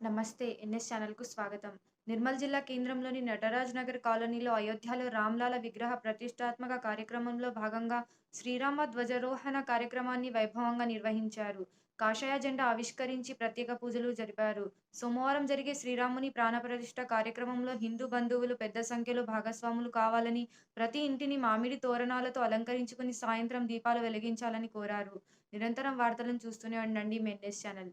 నమస్తే ఎన్ఎస్ ఛానల్కు స్వాగతం. నిర్మల్ జిల్లా కేంద్రంలోని నటరాజ్ నగర్ కాలనీలో అయోధ్యలో రామ్లాల విగ్రహ ప్రతిష్టాత్మక కార్యక్రమంలో భాగంగా శ్రీరామ ధ్వజారోహణ కార్యక్రమాన్ని వైభవంగా నిర్వహించారు. కాషాయ జెండా ఆవిష్కరించి ప్రత్యేక పూజలు జరిపారు. సోమవారం జరిగే శ్రీరాముని ప్రాణప్రతిష్ఠ కార్యక్రమంలో హిందూ బంధువులు పెద్ద సంఖ్యలో భాగస్వాములు కావాలని ప్రతి ఇంటిని మామిడి తోరణాలతో అలంకరించుకుని సాయంత్రం దీపాలు వెలిగించాలని కోరారు. నిరంతరం వార్తలను చూస్తూనే ఉండండి మెన్ఎస్ ఛానల్.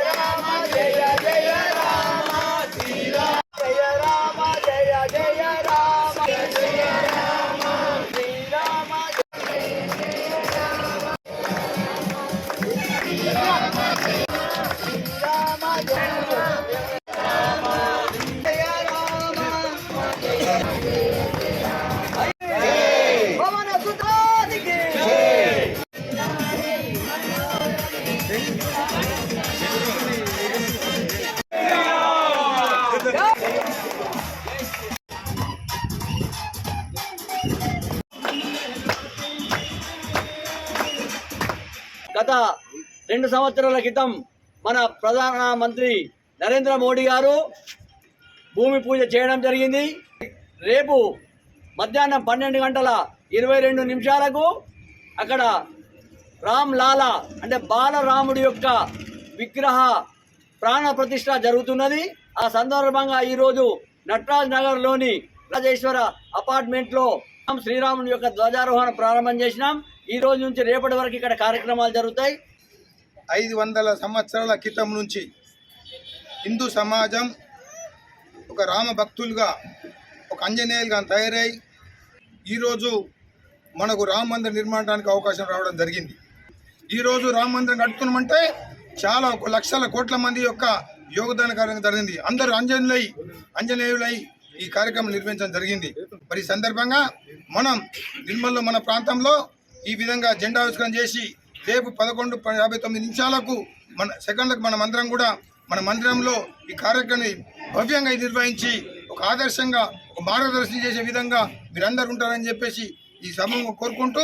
గత రెండు సంవత్సరాల క్రితం మన ప్రధానమంత్రి నరేంద్ర మోడీ గారు భూమి పూజ చేయడం జరిగింది. రేపు మధ్యాహ్నం పన్నెండు గంటల ఇరవై రెండు నిమిషాలకు అక్కడ రామ్ లాలా అంటే బాలరాముడి యొక్క విగ్రహ ప్రాణ ప్రతిష్ట జరుగుతున్నది. ఆ సందర్భంగా ఈరోజు నట్రాజ్ నగర్లోని రాజేశ్వర అపార్ట్మెంట్లో శ్రీరాముని యొక్క ధ్వజారోహణ ప్రారంభం చేసినాం. ఈ రోజు నుంచి రేపటి వరకు ఇక్కడ కార్యక్రమాలు జరుగుతాయి. ఐదు వందల సంవత్సరాల క్రితం నుంచి హిందూ సమాజం ఒక రామ భక్తులుగా ఒక అంజనేయులుగా తయారై ఈరోజు మనకు రామ మందిర నిర్మాణానికి అవకాశం రావడం జరిగింది. ఈరోజు రామ మందిరం కట్టుకున్నామంటే చాలా ఒక లక్షల కోట్ల మంది యొక్క యోగదాన కార్యం జరిగింది. అందరూ అంజనులై అంజనేయులై ఈ కార్యక్రమం నిర్వహించడం జరిగింది. మరి సందర్భంగా మనం నిర్మల్లో మన ప్రాంతంలో ఈ విధంగా జెండా ఆవిష్కరణ చేసి రేపు పదకొండు యాభై తొమ్మిది నిమిషాలకు మన సెకండ్లకు మన మందిరం కూడా మన మందిరంలో ఈ కార్యక్రమాన్ని భవ్యంగా నిర్వహించి ఒక ఆదర్శంగా ఒక మార్గదర్శనం చేసే విధంగా మీరందరూ ఉంటారని చెప్పేసి ఈ సభ కోరుకుంటూ